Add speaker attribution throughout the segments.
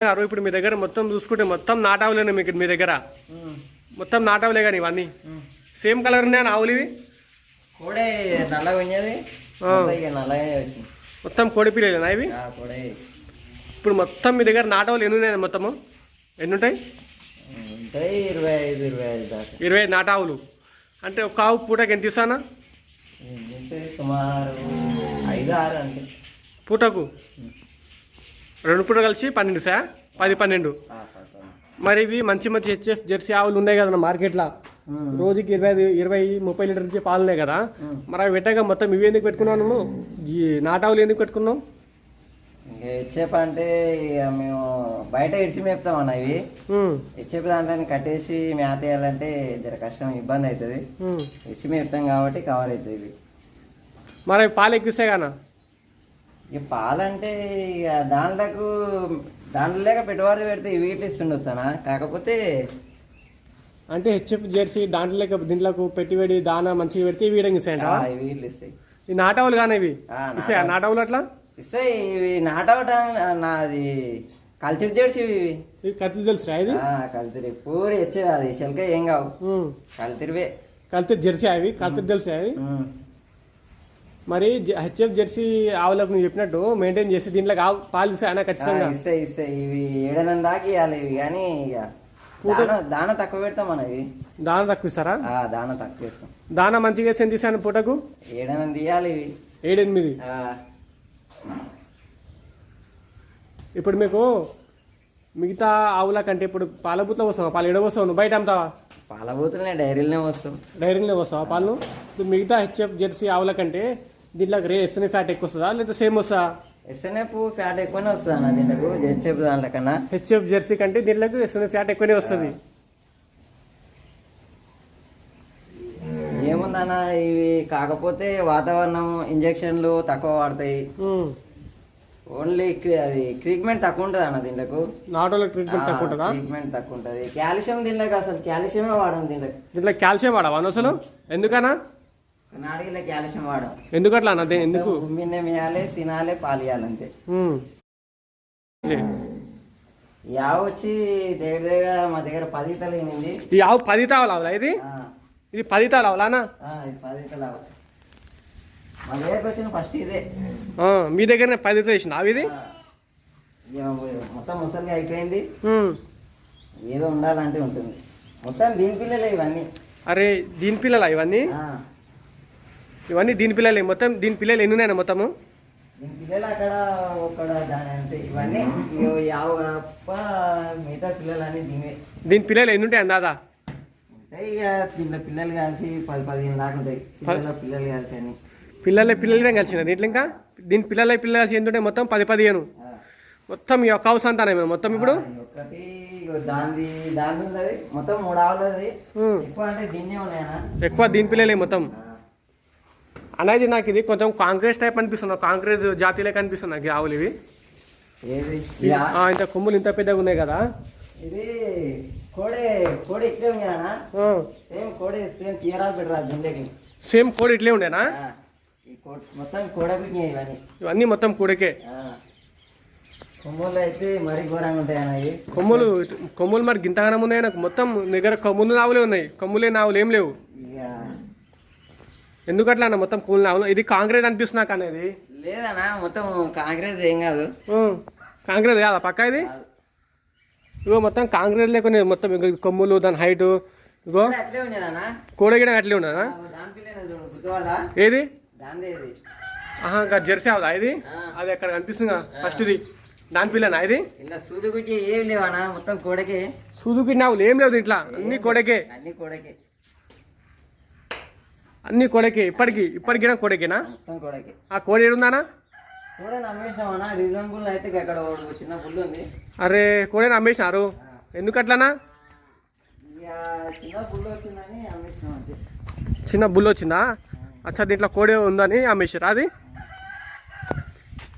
Speaker 1: గారు ఇప్పుడు మీ దగ్గర మొత్తం చూసుకుంటే మొత్తం నాటావులేనా మీకు మీ దగ్గర? మొత్తం నాటావులే కానీ ఇవన్నీ? సేమ్ కలర్ ఉన్నాయని ఆవులు ఇవి
Speaker 2: కోడే నల్లగా ఉన్నది.
Speaker 1: ఆ.
Speaker 2: మొత్తం
Speaker 1: కోడి పిల్లలేనా ఇవి? ఇప్పుడు మొత్తం మీ దగ్గర నాటావులు ఎన్ని ఉన్నాయి మొత్తము? ఎన్ని ఉంటాయి?
Speaker 2: ఇరవై ఐదు ఇరవై ఐదు దాకా.
Speaker 1: ఇరవై ఐదు నాటావులు. అంటే ఒక ఆవు పూటకి ఎంత ఇస్తానా?
Speaker 2: సుమారు ఐదు ఆరు అంటే
Speaker 1: పూటకు? రెండు పూట కలిసి పన్నెండు సా పది పన్నెండు. మరి ఇవి మంచి మంచి హెచ్ఎఫ్ జెర్సీ ఆవులు ఉన్నాయి కదా మార్కెట్లో. రోజుకి ఇరవై ఐదు ఇరవై ముప్పై లీటర్ నుంచి పాలు ఉన్నాయి కదా. మరి అవి పెట్టాక మొత్తం ఇవి ఎందుకు పెట్టుకున్నావు నువ్వు? ఈ నాటావులు ఎందుకు పెట్టుకున్నావు?
Speaker 2: ఇంకా హెచ్ఎఫ్ అంటే మేము బయట ఇడిచి మేపుతాం అన్న ఇవి. హెచ్ఎఫ్ దాంట్లో కట్టేసి మేత వేయాలంటే జర కష్టం ఇబ్బంది అవుతుంది. ఇడిచి మేపుతాం కాబట్టి కవర్ అవుతుంది ఇవి.
Speaker 1: మరి పాలు ఎక్కిస్తాయి కదా
Speaker 2: ఇక పాలంటే ఇక దాంట్లకు దాంట్లో లేక పెట్టుబడి పెడితే ఇవి ఇట్లా ఇస్తుండొచ్చానా కాకపోతే
Speaker 1: అంటే హెచ్ఎఫ్ జెర్సీ దాంట్లో లేక దీంట్లోకి పెట్టి దానా మంచిగా పెడితే ఇవి వీడంగా ఇస్తాయంట
Speaker 2: ఇట్లా ఇస్తాయి.
Speaker 1: ఈ నాటావులు కానీ ఇవి?
Speaker 2: ఆ,
Speaker 1: ఇస్తాయా?
Speaker 2: నాటావులు.
Speaker 1: అట్లా?
Speaker 2: ఇస్తాయి ఇవి నాటవటం నాది కల్చర్ జెర్సీ ఇవి.
Speaker 1: ఇవి కత్తులు తెలుసురా ఇది?
Speaker 2: ఆ, కల్తీరి పూరి హెచ్చు అది శల్క ఏం కావు.
Speaker 1: ఉమ్.
Speaker 2: కల్తీరివే
Speaker 1: కల్తీ జెర్సీ అవి కల్తీ తెలుసా అవి
Speaker 2: ఉమ్.
Speaker 1: మరి హెచ్ఎఫ్ జెర్సీ ఆవులకు నువ్వు చెప్పినట్టు మెయింటైన్ చేసి దీంట్లోకి ఆవు పాలు ఇస్తాయనా
Speaker 2: ఆ,
Speaker 1: ఖచ్చితంగా.
Speaker 2: ఇస్తాయి ఇస్తాయి ఇవి ఏడనం దాకా ఇవ్వాలి ఇవి కానీ ఇక దాన దాన తక్కువ పెడతాం మన ఇవి.
Speaker 1: దానా తక్కువ ఇస్తారా?
Speaker 2: దాన తక్కువ ఇస్తాం
Speaker 1: దానా మంచిగా ఎంత ఇస్తాను పూటకు?
Speaker 2: ఏడనం తీయాలి ఇవి.
Speaker 1: ఏడెనిమిది. ఇప్పుడు మీకు మిగతా ఆవుల కంటే ఇప్పుడు పాల బూత్లో వస్తావా పాలు ఎడ వస్తావు నువ్వు? బయట అమ్ముతావా?
Speaker 2: పాల బూతులనే డైరీలనే వస్తాం
Speaker 1: డైరీలో వస్తావా పాలు? మిగతా హెచ్ఎఫ్ జెర్సీ ఆవుల కంటే దీంట్లోకి రే ఎస్ఎన్ ఫ్యాట్ ఎక్కువ వస్తుందా లేదా సేమ్ వస్తుందా?
Speaker 2: ఎస్ఎన్ఎఫ్ ఫ్యాట్ ఎక్కువనే వస్తుంది అన్న దీంట్లో జెచ్ఎఫ్ దాంట్లో కన్నా.
Speaker 1: హెచ్ఎఫ్ జెర్సీ కంటే దీంట్లోకి ఎస్ఎన్ ఫ్యాట్ ఎక్కువనే వస్తుంది.
Speaker 2: ఏముందన్న ఇవి కాకపోతే వాతావరణం ఇంజక్షన్లు తక్కువ వాడతాయి. ఓన్లీ అది ట్రీట్మెంట్ తక్కువ ఉంటుంది అన్న దీంట్లో
Speaker 1: నాటోలో ట్రీట్మెంట్ తక్కువ ఉంటుందా
Speaker 2: ట్రీట్మెంట్ తక్కువ ఉంటుంది కాల్షియం దీంట్లోకి అసలు కాల్షియమే వాడం దీంట్లో
Speaker 1: దీంట్లో కాల్షియం వాడవా అసలు? ఎందుకనా
Speaker 2: నాడిగిలో కాల్షియం వాడం
Speaker 1: ఎందుకు అట్లా అన్న? దే- ఎందుకు?
Speaker 2: ఉమ్మినే తినాలి పాలు ఇవ్వాలి అంతే
Speaker 1: ఉమ్. లే.
Speaker 2: యావ వచ్చి దగ్గర దగ్గర మా దగ్గర పది తలిగింది
Speaker 1: ఈ ఆవు పది తావులు ఆవులా ఇది? ఇది పది తావులు
Speaker 2: పది తల మా దగ్గరకు వచ్చిన ఫస్ట్ ఇదే.
Speaker 1: ఆ, మీ దగ్గరనే పది వేసిన ఆవు ఇది?
Speaker 2: ఆ, ఇక మొత్తం ముసలిగా అయిపోయింది.
Speaker 1: ఉమ్.
Speaker 2: ఏదో ఉండాలంటే ఉంటుంది. మొత్తం దీని పిల్లలే ఇవన్నీ.
Speaker 1: అరే దీని పిల్లలా ఇవన్నీ?
Speaker 2: ఆ,
Speaker 1: ఇవన్నీ దీని పిల్లలే మొత్తం దీని పిల్లలు ఎన్ని ఉన్నాయి మొత్తము?
Speaker 2: దీని పిల్లలు అక్కడ ఒక్కడ దాని అంటే ఇవన్నీ యావ మిగతా
Speaker 1: దీని పిల్లలు ఎన్ని ఉంటాయి అందాదా
Speaker 2: దీంట్లో పిల్లలు కలిసి పది పదిహేను దాకా ఉంటాయి. పిల్లల పిల్లలు కలిసి అని.
Speaker 1: పిల్లలే పిల్లలే కలిసిన దీంట్లో ఇంకా? దీని పిల్లలే పిల్లలు కలిసి ఎంత ఉంటాయి మొత్తం? పది పదిహేను. మొత్తం ఈ ఒక్క హౌస్ అంతానే మొత్తం ఇప్పుడు?
Speaker 2: ఒకటి దాని మొత్తం మూడు ఆవులది. ఎక్కువ అంటే దీన్నే ఉన్నాయనా
Speaker 1: ఎక్కువ దీని పిల్లలే మొత్తం. అనేది నాకు ఇది కొంచెం కాంక్రీట్ టైప్ అనిపిస్తుంది. కాంక్రీట్ జాతిలే కనిపిస్తుంది నాకు ఆవులు ఇవి. ఇంత కొమ్ములు ఇంత పెద్దగా ఉన్నాయి కదా.
Speaker 2: ఇది కోడే కోడి ఇట్లే ఉంది కదా
Speaker 1: ఆ.
Speaker 2: సేమ్ కోడి సేమ్
Speaker 1: సేమ్ ఇట్లే ఉండేనా?
Speaker 2: మొత్తం కోడకు ఇవన్నీ.
Speaker 1: ఇవన్నీ మొత్తం కూడకే.
Speaker 2: కొమ్ములు అయితే మరీ ఘోరంగా ఉంటాయి
Speaker 1: కొమ్ములు కొమ్ములు మరి గింతగానం ఉన్నాయి నాకు. మొత్తం దగ్గర కొమ్ములు నావులే ఉన్నాయి. కొమ్ములే నావులు ఏం లేవు. ఎందుకు అట్లా అన్న? మొత్తం కొమ్ములు నావులు ఇది కాంక్రీట్ అనిపిస్తుంది నాకు అనేది?
Speaker 2: లేదన్నా మొత్తం కాంగ్రెస్ ఏం కాదు.
Speaker 1: కాంక్రీట్ కాదా పక్క ఇది? ఇగో మొత్తం కాంక్రీట్ లేకుండా మొత్తం కొమ్ములు దాని హైట్ ఇగో
Speaker 2: కోడి అట్లే గుర్తువాడా
Speaker 1: ఏది? ఆహా ఇంకా జెర్సీ అవుదా ఇది. అది అక్కడ కనిపిస్తుంది? ఫస్ట్ ఇది. దాని పిల్లనా ఇది?
Speaker 2: ఇలా సూది గుచ్చి ఏం లేవన్నా మొత్తం కోడకే.
Speaker 1: సుదుకి నావులు ఏం లేవు దీంట్లో. అన్ని కొడకే.
Speaker 2: అన్ని కోడకే.
Speaker 1: అన్ని కొడకే ఇప్పటికి ఇప్పటికినా కొడకేనా?
Speaker 2: కోడకే.
Speaker 1: ఆ కోడి ఏడుందానా?
Speaker 2: కూడా నమ్మేసామన్నా రీజనబుల్ అయితే అక్కడ ఓ చిన్న పుల్లు ఉంది.
Speaker 1: అరే కోడని అమ్మేసినారు ఎందుకు అట్లానా
Speaker 2: చిన్న వచ్చిందని అంతే.
Speaker 1: చిన్న బుల్ వచ్చిందా? అచ్చా దీంట్లో కోడి ఉందని అమ్మేసారు అది?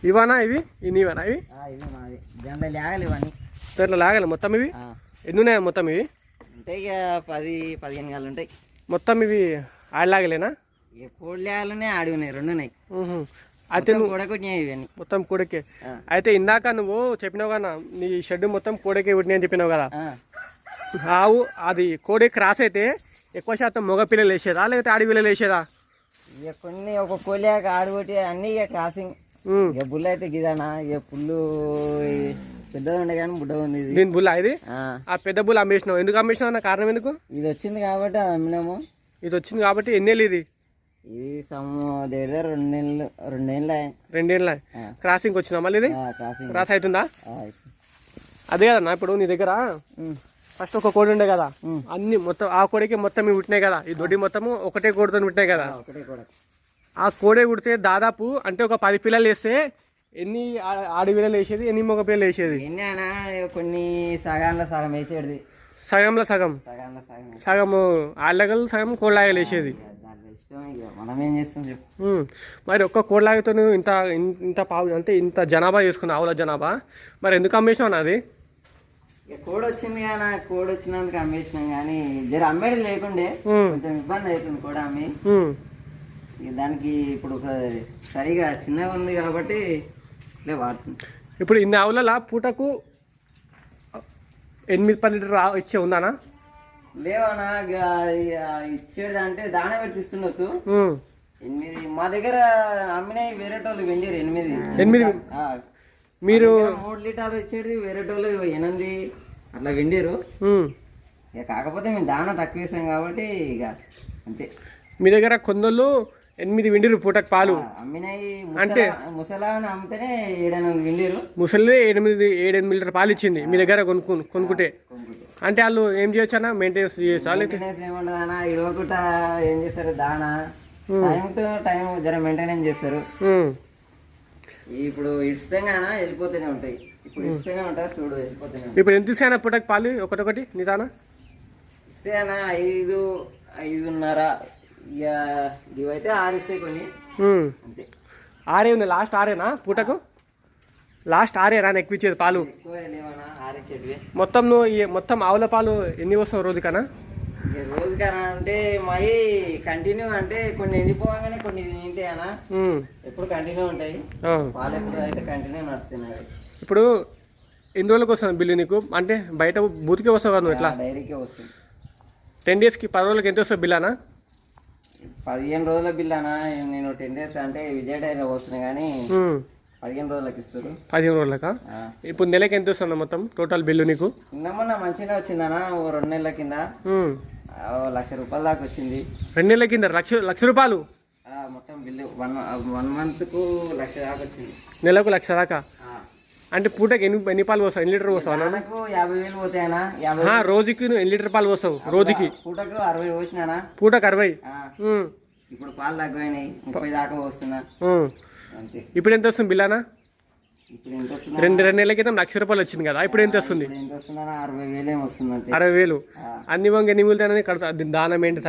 Speaker 1: ఇవానా ఇవి? నీవేనా ఇవి?
Speaker 2: దాంట్లో లేగలు ఇవన్నీ.
Speaker 1: దాంట్లో లాగాలి మొత్తం ఇవి? ఎన్ని ఉన్నాయి మొత్తం ఇవి?
Speaker 2: ఉంటాయి పది పదిహేను గాలు ఉంటాయి.
Speaker 1: మొత్తం ఇవి ఆడలాగలేనా?
Speaker 2: రెండు ఉన్నాయి
Speaker 1: మ్హూ. అయితే
Speaker 2: ఇవన్నీ
Speaker 1: మొత్తం కోడకే. అయితే ఇందాక నువ్వు చెప్పినావు కదా నీ షెడ్ మొత్తం కోడకే పుట్టినాయి అని చెప్పినావు కదా. ఆవు అది కోడి క్రాస్ అయితే ఎక్కువ శాతం మగ పిల్లలు వేసేదా లేకపోతే ఆడి పిల్లలు వేసేదా?
Speaker 2: ఇక కొన్ని ఒక కోలియాక ఆడగొట్టి అన్ని ఇక క్రాసింగ్. ఇక బుల్ల అయితే గిదానా ఇక పుల్లు పెద్దగా ఉండే కానీ బుడ్డ ఉంది
Speaker 1: దీని బుల్ల ఇది?
Speaker 2: ఆ.
Speaker 1: ఆ పెద్ద బుల్ల అమ్మేసినావు. ఎందుకు అమ్మేసినావు అన్న కారణం ఎందుకు?
Speaker 2: ఇది వచ్చింది కాబట్టి అది అమ్మినాము.
Speaker 1: ఇది వచ్చింది కాబట్టి ఎన్నేళ్ళు ఇది?
Speaker 2: ఇది సమ్ దగ్గర రెండు నెలలు రెండు నెలలు.
Speaker 1: రెండేళ్ళ. క్రాసింగ్ వచ్చినా మళ్ళీ ఇది?
Speaker 2: క్రాసింగ్
Speaker 1: క్రాస్ అవుతుందా? అదే కదన్నా ఇప్పుడు నీ దగ్గర? ఫస్ట్ ఒక కోడి ఉండే కదా. అన్ని మొత్తం ఆ కోడికి మొత్తం ఇవి పుట్టినాయి కదా. ఈ దొడ్డి మొత్తము ఒకటే కోడితో పుట్టినాయి కదా.
Speaker 2: ఆ, ఒకటే కూడా
Speaker 1: ఆ కోడే పుడితే దాదాపు అంటే ఒక పది పిల్లలు వేస్తే ఎన్ని ఆడి పిల్లలు వేసేది ఎన్ని మగ పిల్లలు వేసేది
Speaker 2: ఎన్ని కొన్ని సగాన్లో సగం వేసేది
Speaker 1: సగంలో సగం. సగము ఆళ్ళగలు సగం కోళ్ళాగలు వేసేది. మరి ఒక్క కోళ్ళాగతో ఇంత ఇంత పావు అంటే ఇంత జనాభా చేసుకున్న ఆవుల జనాభా. మరి ఎందుకు అమ్మేసినావు నాది?
Speaker 2: ఇక కోడ్ వచ్చింది కానీ కోడ్ వచ్చినందుకు అమ్మేసినాం కానీ జర అమ్మేది లేకుండే. కొంచెం ఇబ్బంది అవుతుంది కూడా అమ్మి. దానికి ఇప్పుడు ఒక సరిగా చిన్నగా ఉంది కాబట్టి ఇట్లే వాడుతుంది
Speaker 1: ఇప్పుడు ఇన్ని ఆవుల పూటకు ఎనిమిది పది లీటర్ ఇచ్చే ఉందానా?
Speaker 2: లేవనా? ఇచ్చేది అంటే దాన పెట్టి ఇస్తుండొచ్చు
Speaker 1: ఉమ్.
Speaker 2: ఎనిమిది మా దగ్గర అమ్మినాయి వేరేటోళ్ళు వెండారు ఎనిమిది.
Speaker 1: ఎనిమిది?
Speaker 2: ఆ,
Speaker 1: మీరు
Speaker 2: మూడు లీటర్లు ఇచ్చేది వేరేటోళ్ళు ఎనిమిది అట్లా వెండారు. ఇక కాకపోతే మేము దాన తక్కువ వేసాం కాబట్టి ఇక అంతే.
Speaker 1: మీ దగ్గర కొందళ్ళు ఎనిమిది విండిరు పూటకు పాలు. అంటే?
Speaker 2: ముసలాని అమ్మితేనే వెండారు
Speaker 1: ముసలి ఎనిమిది ఏడెనిమిది లీటర్ పాలు ఇచ్చింది మీ దగ్గర కొనుక్కు కొనుక్కుంటే. అంటే వాళ్ళు ఏం చేయొచ్చు. అన్న మెయింటెనెన్స్ చేయొచ్చా
Speaker 2: ఏం చేస్తారు? దాన. టైం టు టైం జర మెయింటెనెన్స్ చేస్తారు. ఇప్పుడు వెళ్ళిపోతూనే ఉంటాయి. ఇప్పుడు ఉంటాయి చూడు వెళ్ళిపోతూనే
Speaker 1: ఇప్పుడు ఎంత ఇస్తాయన్న పూటకు పాలు? ఒకటొకటి నిదానా
Speaker 2: ఇస్తేనా ఐదు ఐదున్నర. ఇక ఇవైతే ఆరు ఇస్తాయి కొన్ని. అంతే.
Speaker 1: ఆరే ఉంది లాస్ట్ ఆరేనా పూటకు? లాస్ట్ ఆరేనా ఎక్కువ ఇచ్చేది పాలు?
Speaker 2: ఆరు
Speaker 1: మొత్తం నువ్వు ఈ మొత్తం ఆవుల పాలు ఎన్ని వస్తావు రోజుకనా
Speaker 2: రోజుకనా అంటే మై కంటిన్యూ అంటే కొన్ని ఎండిపోగానే కొన్ని నింటాయనా
Speaker 1: ఉమ్.
Speaker 2: ఎప్పుడు కంటిన్యూ ఉంటాయి. పాలు ఎప్పుడు అయితే కంటిన్యూ నడుస్తున్నాయి
Speaker 1: ఇప్పుడు ఎన్ని రోజులకు వస్తుంది బిల్లు నీకు? అంటే బయట బూతికే వస్తావు కదా నువ్వు ఎట్లా?
Speaker 2: డైరీకే వస్తుంది.
Speaker 1: టెన్ డేస్కి పది రోజులకి ఎంత వస్తుంది బిల్ అన్న?
Speaker 2: పదిహేను రోజుల బిల్ అనా నేను టెన్ డేస్ అంటే విజయ డైరీ వస్తున్నాయి కానీ. పదిహేను రోజులకి ఇస్తారు
Speaker 1: పదిహేను రోజులకా. ఇప్పుడు నెలకి ఎంత వస్తుంది మొత్తం? టోటల్ బిల్లు నీకు?
Speaker 2: నిన్న మంచిగా వచ్చిందనా ఓ రెండు నెలల కింద. లక్ష రూపాయల దాకా వచ్చింది.
Speaker 1: రెండు నెలల కింద? లక్ష లక్ష రూపాయలు?
Speaker 2: మొత్తం బిల్లు వన్ వన్ మంత్కు లక్ష దాకా వచ్చింది.
Speaker 1: నెలకు లక్ష దాకా. అంటే పూటకి ఎన్ని ఎన్ని పాలు పోస్తావు? ఎన్ని లీటర్ పోస్తావు అన్న?
Speaker 2: దానకు యాభై వేలు పోతాయనా యాభై
Speaker 1: ఆ, రోజుకి నువ్వు ఎన్ని లీటర్ పాలు పోస్తావు? రోజుకి?
Speaker 2: పూటకు అరవై పోసినానా
Speaker 1: పూటకు అరవై.
Speaker 2: ఇప్పుడు పాలు తక్కువైనాయి. ముప్పై దాకా. అంతే.
Speaker 1: ఇప్పుడు ఎంత వస్తుంది బిల్ అన్న
Speaker 2: ఇప్పుడు ఎంత వస్తుందా
Speaker 1: రెండు రెండు నెలల క్రితం లక్ష రూపాయలు వచ్చింది కదా ఇప్పుడు ఎంత వస్తుంది?
Speaker 2: అరవై వేలు.
Speaker 1: అన్ని వంగ ఎన్ని మిగులుతాయని కడతా దానం ఏంటి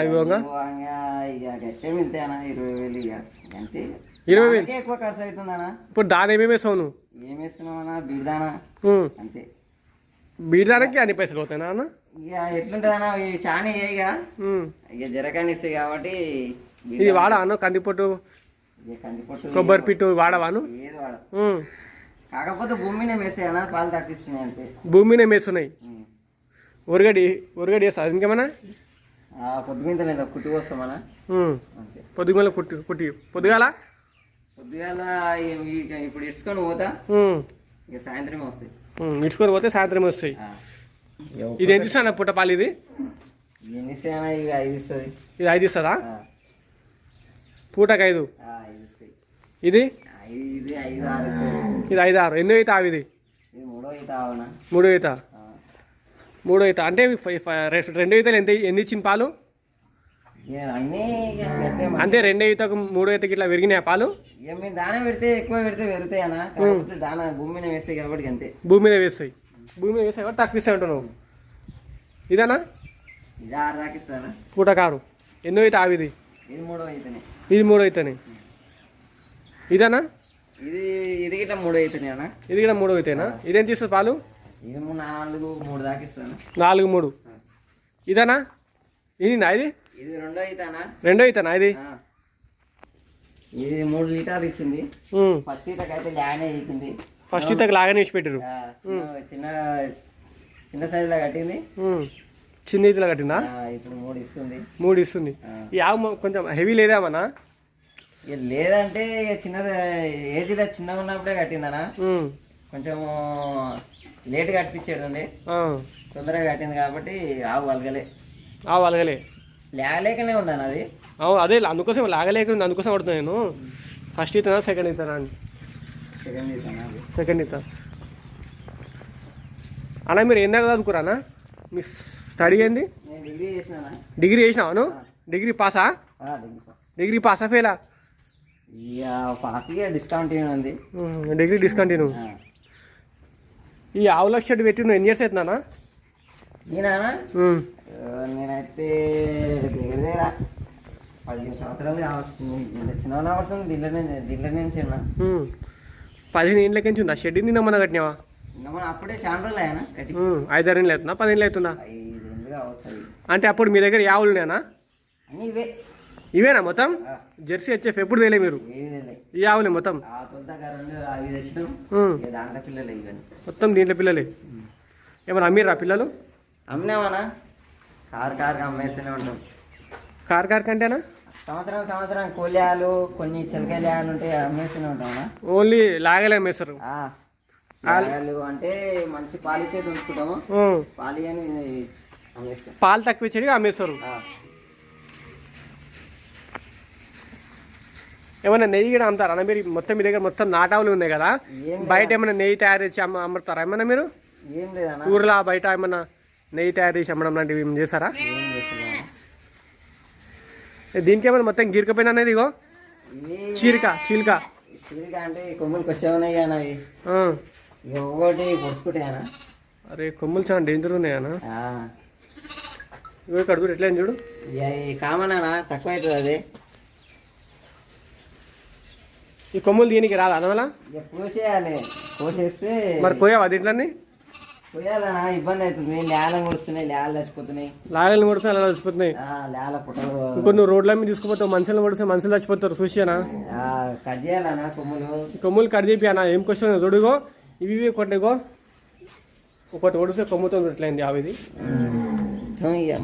Speaker 2: గట్టే మిగులుతాయనా ఇరవై వేలు ఎక్కువ ఖర్చు అవుతుందనా
Speaker 1: ఇప్పుడు దాని ఏమేమి వేసావు నువ్వు.
Speaker 2: అంతే.
Speaker 1: అన్ని పైసలు అవుతాయి అన్న
Speaker 2: ఇక ఎట్లుంటుందన్నా ఇవి చాలా ఇక?
Speaker 1: ఉమ్.
Speaker 2: ఇక జరకాన్ని ఇస్తాయి కాబట్టి
Speaker 1: ఇది కందిపొట్టు? కొబ్బరి పిట్టు వాడవాను
Speaker 2: ఏది వాడ
Speaker 1: ఉమ్.
Speaker 2: కాకపోతే భూమినే వేసేయనా పాలు తగ్గిస్తున్నాయి అంతే.
Speaker 1: భూమినే మేస్తున్నాయి. ఒరగడి ఒరగడి వేస్తావు? ఇంకేమన్నా?
Speaker 2: ఆ పొద్దుమింత లేదా? కుట్టి వస్తామనా
Speaker 1: పొద్దుగాల కుట్టి కుట్టి. పొద్దుగాల?
Speaker 2: పొద్దుగాల ఇప్పుడు ఇడ్చుకొని పోతా. ఇక సాయంత్రం వస్తాయి.
Speaker 1: పోతే సాయంత్రం వస్తాయి. ఇది ఎంత ఇస్తాను పుట్ట పాలు ఇది?
Speaker 2: ఇవి ఐదు ఇస్తుంది.
Speaker 1: ఇది ఐదు ఇస్తుందా. పూటకు ఐదు. ఇది?
Speaker 2: ఇది ఐదు ఆరు.
Speaker 1: ఎన్నో అవుతా ఇది
Speaker 2: మూడో ఈత
Speaker 1: మూడో అవుతా
Speaker 2: ఆ.
Speaker 1: మూడో అవుతా అంటే రెండో అవుతాలు ఎంత ఎన్ని ఇచ్చిన పాలు. అంటే రెండో అవుతాకు మూడో అవుతాకి ఇట్లా విరిగినాయి పాలు?
Speaker 2: దాన పెడితే ఎక్కువ పెడితే పెరుగుతాయి అన్న. దాన భూమి మీద వేస్తాయి కాబట్టి అంతే.
Speaker 1: భూమి మీద వేస్తాయి. భూమి మీద వేస్తాయి కాబట్టి తక్కువ ఇస్తాయి అంటున్నావు. ఇదేనా?
Speaker 2: ఇది ఆరు దాకా ఇస్తానా
Speaker 1: పూట కారు ఎన్నో అయితే ఆవిది?
Speaker 2: ఇది మూడో అయితేనే
Speaker 1: ఇది మూడో అయితేనే ఇదేనా?
Speaker 2: ఇది ఇది గిట్ల మూడో అయితేనే అన్న.
Speaker 1: ఇది కూడా మూడో అయితేనా? ఇదేం తీస్తుంది పాలు?
Speaker 2: ఇది మూడు నాలుగు మూడు దాకా ఇస్తాను.
Speaker 1: నాలుగు మూడు. ఇదేనా? ఇది ఇది?
Speaker 2: ఇది రెండో అయితానా
Speaker 1: రెండో అయితేనా ఇది?
Speaker 2: ఆ. ఇది మూడు లీటర్లు ఇచ్చింది.
Speaker 1: ఉమ్.
Speaker 2: ఫస్ట్ ఈతకి అయితే ల్యానే ఇచ్చింది.
Speaker 1: ఫస్ట్ ఇతకు లాగానే వేసి పెట్టారు
Speaker 2: ఆ, చిన్న- చిన్న చిన్న సైజులో కట్టింది.
Speaker 1: ఉమ్. చిన్న ఇదిలో కట్టిందా?
Speaker 2: ఆ, ఇప్పుడు మూడు ఇస్తుంది.
Speaker 1: మూడు ఇస్తుంది.
Speaker 2: ఆ.
Speaker 1: ఈ ఆవు కొంచెం హెవీ లేదామన్నా
Speaker 2: ఇక లేదంటే చిన్న ఏజ్లో చిన్నగా ఉన్నప్పుడే కట్టిందనా. కొంచెం లేట్ కట్టించాడు అండి. తొందరగా కట్టింది కాబట్టి ఆవు వలగలే.
Speaker 1: ఆవు అలగలే
Speaker 2: లేకలేకనే ఉందన్న అది.
Speaker 1: అదే అందుకోసం లాగలేక ఉంది, అందుకోసం పడుతున్నా నేను. ఫస్ట్ ఇతనా సెకండ్ ఇతనా అని.
Speaker 2: సెకండ్ ఇస్తాను అది?
Speaker 1: సెకండ్ ఇతా. అన్న మీరు ఏందాక చదువుకురానా మీ స్టడీ ఏంది?
Speaker 2: డిగ్రీ చేసినానా?
Speaker 1: డిగ్రీ చేసినావాను డిగ్రీ పాసా?
Speaker 2: ఆ, డిగ్రీ పాస్.
Speaker 1: డిగ్రీ పాసా ఫెయిలా?
Speaker 2: ఉంది?
Speaker 1: Degree discontinue. ఈ ఆవుల షెడ్ పెట్టి నువ్వు ఎన్ని ఇయర్స్ అవుతున్నానా
Speaker 2: నేనా? నేనైతే దగ్గర దగ్గర పదిహేను సంవత్సరాలు చిన్న వస్తుంది దీంట్లోనే దీంట్లోనే చిన్న
Speaker 1: పదిహేను ఏళ్ళకి నుంచి ఉందా? షెడ్ నిన్న మన కట్టినావా?
Speaker 2: అప్పుడే చాలా రోజులు
Speaker 1: ఐదారు ఏళ్ళు పదిహేను. అంటే అప్పుడు మీ దగ్గర యావులు
Speaker 2: అన్నీ ఇవే.
Speaker 1: ఇవేనా మొత్తం? జెర్సీ హెచ్ఎఫ్ ఎప్పుడు తేలే మీరు. ఈ ఆవులే మొత్తం? మొత్తం దీంట్లో పిల్లలే? ఏమన్నా అమ్మిర్రా పిల్లలు?
Speaker 2: అమ్మినామన్నా? కారు కారుగా అమ్మేస్తూనే ఉంటాం.
Speaker 1: కార్ కార్ కంటేనా
Speaker 2: సంవత్సరం సంవత్సరం కోలియాలు కొన్ని చిలకలియాలు ఉంటాయి అమ్మేస్తూనే ఉంటామన్నా.
Speaker 1: ఓన్లీ లాగలే అమ్మేస్తారు.
Speaker 2: అంటే మంచి పాలు ఇచ్చేది ఉంచుకుంటాము. పాలు అని
Speaker 1: పాలు తక్కువ ఇచ్చేది అమ్మేస్తారు.
Speaker 2: ఆ,
Speaker 1: ఏమన్నా నెయ్యి కూడా అమ్ముతారా? అన్న మీరు మొత్తం మీ దగ్గర మొత్తం నాటావులు ఉన్నాయి కదా. బయట ఏమైనా నెయ్యి తయారు చేసి అమ్మ అమ్ముతారా ఏమన్నా మీరు? ఊర్లో బయట ఏమన్నా నెయ్యి తయారు చేసి అమ్మడం లాంటివి ఏమైనా చేస్తారా
Speaker 2: ఏం చేస్తున్నాను
Speaker 1: దీనికి ఏమైనా మొత్తం గీరకపోయినా అనేది ఇగో
Speaker 2: ఇవి
Speaker 1: చీరిక చీలిక.
Speaker 2: అంటే ఉన్నాయి పొడుచుకుంటాయనా
Speaker 1: అరే కొమ్ములు చాలా డేంజర్ ఇగో ఇక్కడ చూడు ఎట్లా చూడు?
Speaker 2: కామన్ అన్న తక్కువ అవుతుంది అది.
Speaker 1: ఈ కొమ్ములు దీనికి రాదు అందువల్ల
Speaker 2: కోసేయాలి కోసేస్తే
Speaker 1: మరి పోయావా దీంట్లోని
Speaker 2: పోయాలన్నా ఇబ్బంది అవుతుంది. నేల ముడుస్తున్నాయి నేల చచ్చిపోతున్నాయి.
Speaker 1: లాగలు కొడితే అలా చచ్చిపోతున్నాయి.
Speaker 2: నేల పుట్టలు
Speaker 1: ఇంకో నువ్వు రోడ్ల మీద తీసుకుపోతావు మనుషులను కొడితే మనుషులు చచ్చిపోతారు చూసానా
Speaker 2: కట్ చేయాలన్నా కొమ్ములు?
Speaker 1: ఈ కొమ్ములు కట్ చేపియానా? ఏం క్వశ్చన్ చూడుగో. ఇవి ఇవి కొట్టిగో ఒకటి ఒడిస్తే కొమ్ముతో ఎట్లయింది అవి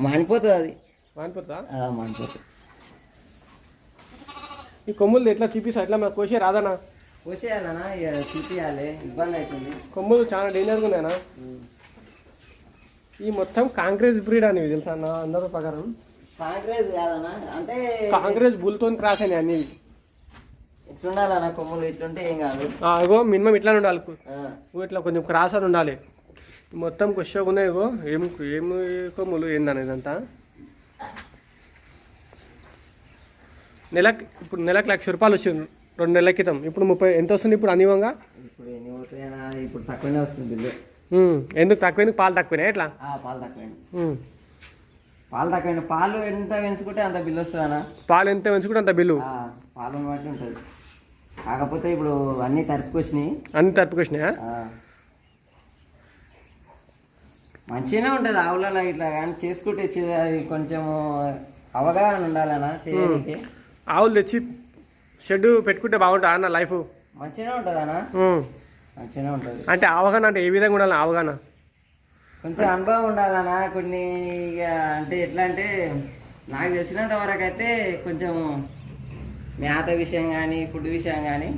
Speaker 2: మానిపోతుంది అది.
Speaker 1: మానిపోతుందా?
Speaker 2: మానిపోతుంది.
Speaker 1: ఈ కొమ్ములు ఎట్లా తీపిస్తా ఎట్లా మాకు కోసే రాదనా
Speaker 2: చూపియాలి ఇబ్బంది అవుతుంది
Speaker 1: కొమ్ములు చాలా డేంజర్గా ఉన్నాయనా ఈ మొత్తం కాంక్రీజ్ బ్రీడ్ అని తెలుసా అన్న? అందరూ ప్రకారం.
Speaker 2: కాంక్రీజ్ కాదన్నా? అంటే
Speaker 1: కాంక్రీజ్ బుల్తో క్రాస్ అయినాయి అన్ని.
Speaker 2: ఇట్లుండాలన్నా కొమ్ములు? ఇట్లుంటే ఏం కాదు.
Speaker 1: ఇగో మినిమం ఇట్లానే ఉండాలి. ఇట్లా కొంచెం క్రాస్ అని ఉండాలి. మొత్తం క్వశ్చన్ ఉన్నాయి ఇగో ఏం ఏం కొమ్ములు ఏందని ఇదంతా నెలకి ఇప్పుడు నెలకు లక్ష రూపాయలు వచ్చింది. రెండు నెలల క్రితం. ఇప్పుడు ముప్పై ఎంత వస్తుంది ఇప్పుడు అనివంగా?
Speaker 2: ఇప్పుడు ఎన్ని పోతాయన్నా ఇప్పుడు తక్కువనే వస్తుంది బిల్లు.
Speaker 1: ఉమ్, ఎందుకు తక్కువ ఎందుకు పాలు తక్కువనే ఎట్లా?
Speaker 2: ఆ, పాలు తక్కువైంది
Speaker 1: ఉమ్,
Speaker 2: పాలు తక్కువైంది పాలు ఎంత పెంచుకుంటే అంత బిల్లు వస్తుందన్నా
Speaker 1: పాలు ఎంత పెంచుకుంటే అంత బిల్లు?
Speaker 2: ఆ, పాలను బట్టి ఉంటుంది. కాకపోతే ఇప్పుడు అన్నీ తరుపుకొచ్చినాయి
Speaker 1: అన్ని తప్పుకొచ్చినాయా
Speaker 2: ఆ. మంచిగానే ఉంటుంది ఆవులలో ఇట్లా కానీ చేసుకుంటే చే- అది కొంచెం అవగాహన ఉండాలన్నా చేయడానికి.
Speaker 1: ఆవులు తెచ్చి షెడ్ పెట్టుకుంటే బాగుంటుంది అన్న లైఫ్
Speaker 2: మంచిగానే ఉంటుంది అన్న.
Speaker 1: ఉమ్,
Speaker 2: మంచిగానే ఉంటుంది.
Speaker 1: అంటే అవగాహన అంటే ఏ విధంగా ఉండాలి అవగాహన?
Speaker 2: కొంచెం అనుభవం ఉండాలన్నా కొన్ని ఇక అంటే ఎట్లా అంటే నాకు తెలిసినంత వరకు అయితే కొంచెం మేత విషయం కానీ ఫుడ్ విషయం కానీ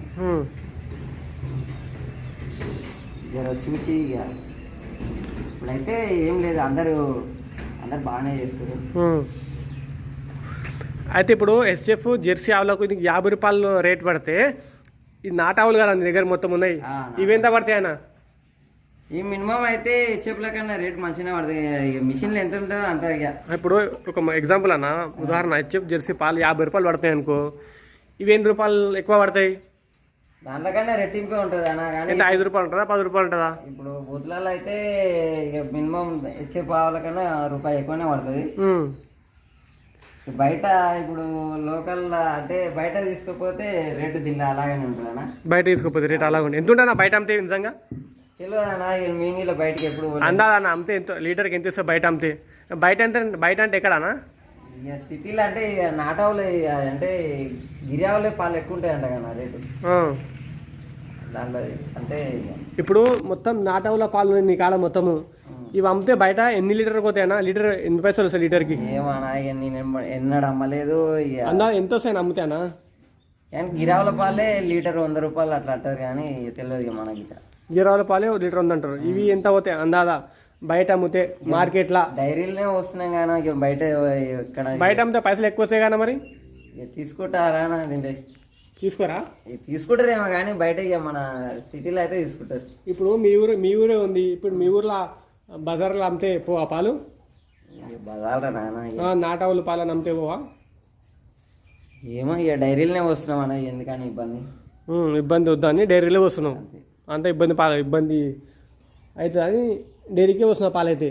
Speaker 2: జర చూసి ఇక ఇప్పుడైతే ఏం లేదు. అందరూ అందరు బాగానే చేస్తారు.
Speaker 1: అయితే ఇప్పుడు ఎస్ఎఫ్ జెర్సీ ఆవులకు ఇది యాభై రూపాయలు రేట్ పడితే ఈ నాటావులు కదా నీ దగ్గర మొత్తం ఉన్నాయి.
Speaker 2: ఆ,
Speaker 1: ఇవెంత పడతాయి అన్న?
Speaker 2: ఈ మినిమం అయితే చెప్పుల కన్నా రేట్ మంచిగానే పడుతుంది ఇక మిషన్లు ఎంత ఉంటుందో అంత ఇక.
Speaker 1: ఇప్పుడు ఒక ఎగ్జాంపుల్ అన్న ఉదాహరణ హెచ్ఎఫ్ జెర్సీ పాలు యాభై రూపాయలు పడతాయి అనుకో ఇవి ఎన్ని రూపాయలు ఎక్కువ పడతాయి?
Speaker 2: దాంట్లో కన్నా రెట్టింపే ఉంటుంది అన్న కానీ
Speaker 1: అంటే ఐదు రూపాయలు ఉంటుందా? పది రూపాయలు ఉంటుందా?
Speaker 2: ఇప్పుడు బుద్ధులలో అయితే ఇక మినిమం ఇచ్చే పావుల కన్నా రూపాయి ఎక్కువనే పడుతుంది.
Speaker 1: ఉమ్,
Speaker 2: బయట ఇప్పుడు లోకల్ అంటే బయట తీసుకపోతే రేటు దీనిలో అలాగనే ఉంటుంది అన్న.
Speaker 1: బయట తీసుకోపోతే రేట్ అలాగ ఉంది ఎంత ఉంటుంది బయట అమ్మితే నిజంగా?
Speaker 2: తెలియదు అన్న ఇక మింగిలో బయటకి ఎప్పుడు పోలేదు.
Speaker 1: అందాదన్న అమ్మితే ఎంత లీటర్కి ఎంత ఇస్తే బయట అమ్మితే? బయట ఎంత బయట అంటే ఎక్కడనా
Speaker 2: ఇక సిటీలో అంటే ఇక నాటావులే అంటే గిరియావులే పాలు ఎక్కువ ఉంటాయంట కదా రేటు. దాంట్లో అంటే
Speaker 1: ఇప్పుడు మొత్తం నాటవుల పాలు నీ కాలం మొత్తము. ఇవి అమ్మితే బయట ఎన్ని లీటర్ పోతాయన్నా లీటర్ ఎన్ని పైసలు వస్తాయి లీటర్కి?
Speaker 2: ఏమన్నా ఇక నేను ఎమ్మ- ఎన్నడూ అమ్మలేదు ఇక.
Speaker 1: అందా ఎంత వస్తాయని అమ్ముతానా
Speaker 2: కానీ గిరావుల పాలే లీటర్ వంద రూపాయలు అట్లా అంటారు కానీ తెలియదు ఇక మనకి ఇక.
Speaker 1: జీరాల పాలే ఒక లీటర్ ఉందంటారు ఇవి ఎంత పోతాయి అందాదా? బయట అమ్మితే మార్కెట్లా?
Speaker 2: డైరీలోనే వస్తున్నాం కానీ ఇక బయట ఇక్కడ
Speaker 1: బయట అమ్మితే పైసలు ఎక్కువ వస్తాయి కానీ మరి?
Speaker 2: ఇక తీసుకుంటారా అని
Speaker 1: తీసుకోరా?
Speaker 2: ఇక తీసుకుంటారేమో కానీ బయట ఇక మన సిటీలో అయితే తీసుకుంటారు.
Speaker 1: ఇప్పుడు మీ ఊరు మీ ఊరే ఉంది. ఇప్పుడు మీ ఊర్లో బజార్లో అమ్మితే పోవా పాలు? నాటావుల పాలను అమ్మితే పోవా?
Speaker 2: ఏమో ఇక డైరీలోనే వస్తున్నాం అన్న ఎందుకని ఇబ్బంది?
Speaker 1: ఇబ్బంది వద్దని డైరీలో వస్తున్నాం
Speaker 2: అంతే.
Speaker 1: ఇబ్బంది పాల ఇబ్బంది అవుతుంది అని డైరీకే వస్తున్నావు పాలైతే.